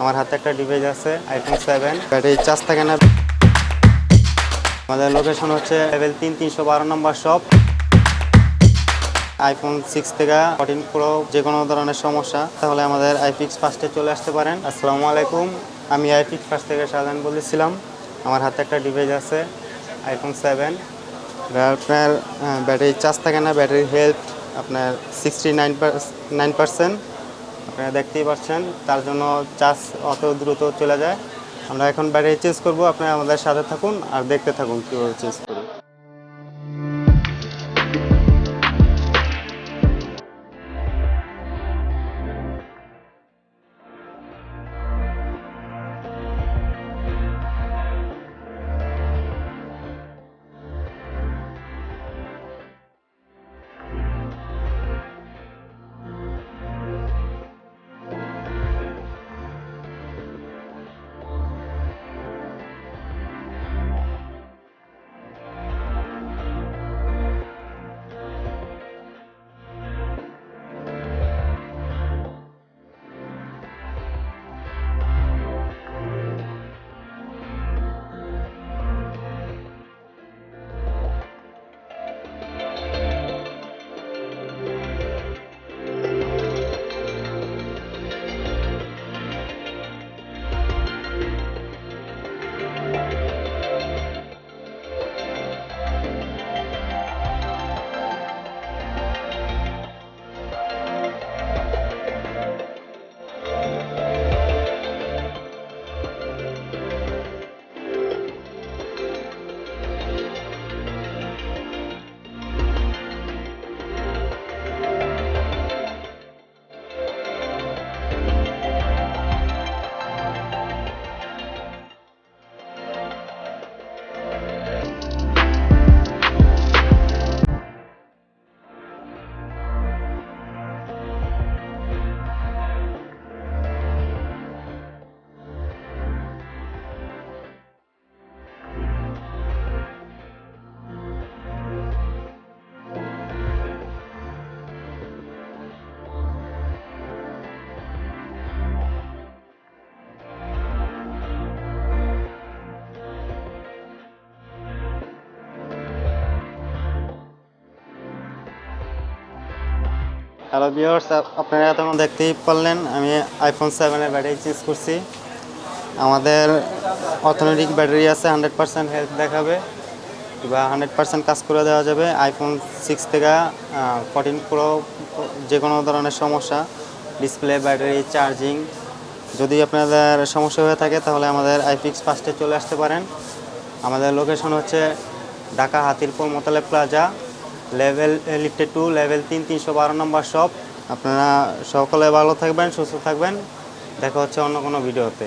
আমার হাতে একটা ডিভাইস আছে আইফোন সেভেন ব্যাটারি চার্জ থাকে না আমাদের লোকেশন হচ্ছে লেভেল তিন তিনশো বারো নম্বর শপ আইফোন সিক্স থেকে ফোরটিন প্রো যে কোনো ধরনের সমস্যা, তাহলে আমাদের আইফিক্স ফার্স্টে চলে আসতে পারেন। আসসালামু আলাইকুম, আমি আইফিক্স ফার্স্ট থেকে শাহজাহান বলেছিলাম। আমার হাতে একটা ডিভাইস আছে আইফোন সেভেন আপনার ব্যাটারি চার্জ থাকে না ব্যাটারি হেলথ আপনার সিক্সটি নাইন নাইন পার্সেন্ট আপনারা দেখতেই পাচ্ছেন, তার জন্য চার্জ অত দ্রুত চলে যায়। আমরা এখন বাইরে চেঞ্জ করব, আপনারা আমাদের সাথে থাকুন আর দেখতে থাকুন কীভাবে চেঞ্জ হ্যালো ভিউয়ার্স আপনারা তখন দেখতেই পারলেন, আমি আইফোন সেভেনের ব্যাটারি চেঞ্জ করছি। আমাদের অর্থনৈতিক ব্যাটারি আছে হান্ড্রেড পার্সেন্ট হেলথ দেখাবে। বা হান্ড্রেড পার্সেন্ট কাজ করে দেওয়া যাবে আইফোন সিক্স থেকে ফোরটিন প্রো যে কোনো ধরনের সমস্যা। ডিসপ্লে ব্যাটারি চার্জিং যদি আপনাদের সমস্যা হয়ে থাকে, তাহলে আমাদের আইফিক্স ফার্স্টে চলে আসতে পারেন। আমাদের লোকেশন হচ্ছে ঢাকা হাতিরপুর মোতালে প্লাজা লেভেল লিফটে টু লেভেল তিন, তিনশো বারো নম্বর শপ আপনারা সকলে ভালো থাকবেন, সুস্থ থাকবেন। দেখা হচ্ছে অন্য কোনো ভিডিওতে।